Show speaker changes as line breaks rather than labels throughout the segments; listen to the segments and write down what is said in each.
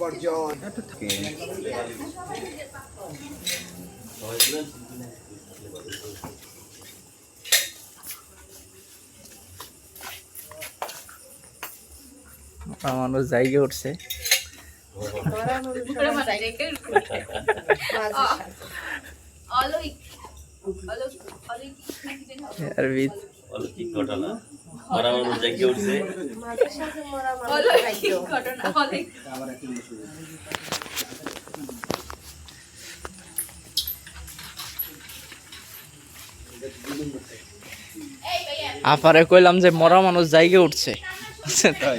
বর্জন।
মানুষ জায়গা উঠছে।
অলৌকিক অলৌকিক অলৌকিক
অলৌকিক ঘটনা। মরা মানুষ জেগে উঠছে।
আপারে কইলাম যে মরা মানুষ জায়গা উঠছে।
তাই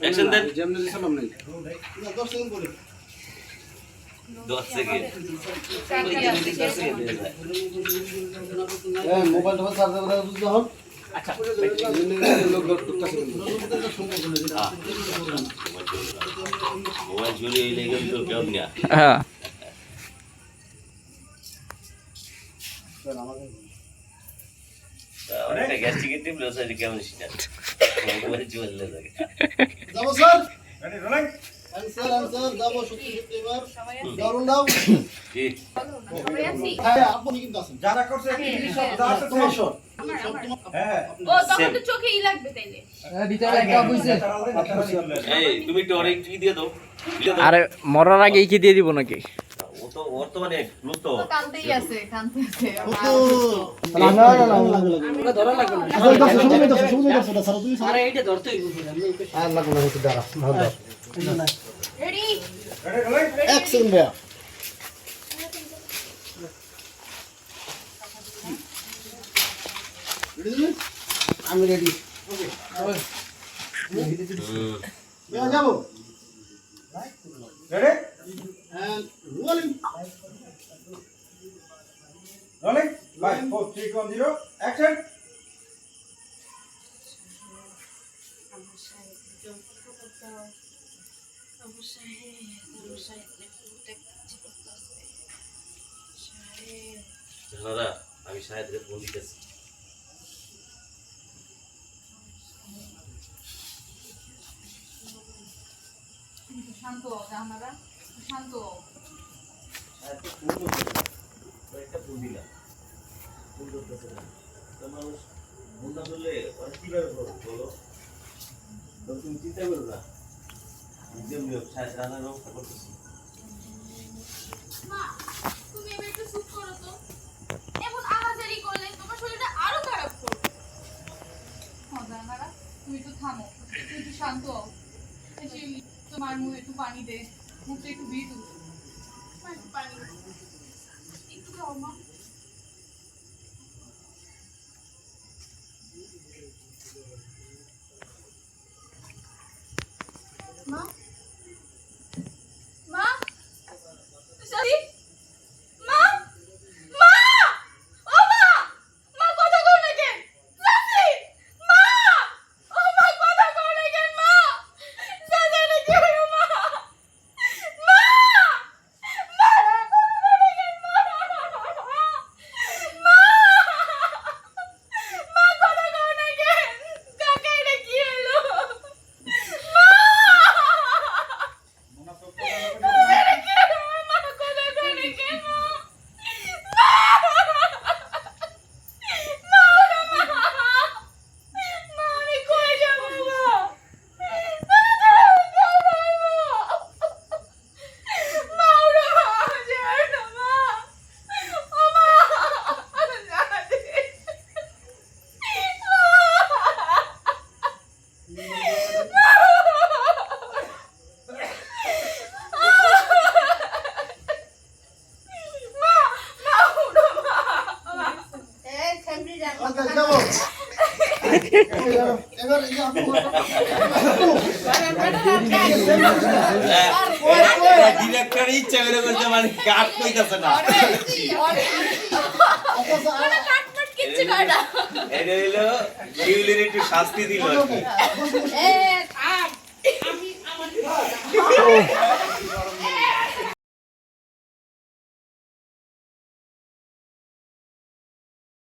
অ্যাকশন দেন দশ সেকেন্ড। মোবাইল চুরি হইলে কিন্তু কেউ না
হ্যাঁ।
অনেকটা গ্যাস্ট্রিক টিপ লোস কেমন সেটা?
যাব। স্যার। অ্যান্সার অ্যান্সার যাব সত্যি সত্যি এবার। দারুণ দাও।
কি
সবাই
হ্যাঁ আপনি কিন্তু আছেন।
যারা করছে
তোমার শট
আমার আমার। ও তখন তো চোখেই লাগবে তাইলে।
এই তুমি একটু অনেক কি দিয়ে দাও। দিয়ে দাও।
আরে মরার আগে কি দিয়ে দিব নাকি?
তো ওর তো মানে ক্লু
কানতেই আছে। কানতে আছে
না না না না ধরা লাগবে না। আসলে দাও শুনুই দাও শুনুই স্যার তুমি আরে এইটা ধরতে আর লাগবে না একটু দাঁড়া ভালো
রেডি
সেকেন্ড আমি রেডি যাব
রেডি
and rolling.
5 4 3 2 1 0 অ্যাকশন
জানারা আমি সাহেবকে ফোন দিতেছি।
শান্ত জানারা শান্ত।
না মানুষ ফোন করলে কীভাবে বলো? তুমি চিন্তা করো না। যেমনি হোক সাহেব রান্নার ব্যবস্থা করতেছি।
তুমি এবার একটু চুপ করো তো। এমন আহাজারি করলে তোমার শরীরটা আরও খারাপ করবে। তুমি একটু থামো। তুমি একটু শান্ত তোমার মুখে একটু পানি দে। মুখটা একটু ভিজু মা, একটু পানি দে। একটু খাও মা মা মা সরি মা মা ও মা মা কথা কও না কেন সাসি মা ও মা কথা কও না কেন মা সাসি না কি হলো মা মা মা কথা কও না কেন মা মা মা কথা কও না কেন কাকা এটা কি হলো মা
এবার এই যে আপু
ডিরেক্টর ইচ্ছা করে বলছে মানে কাট কইতাছে না। এটা হইল শাস্তি দিল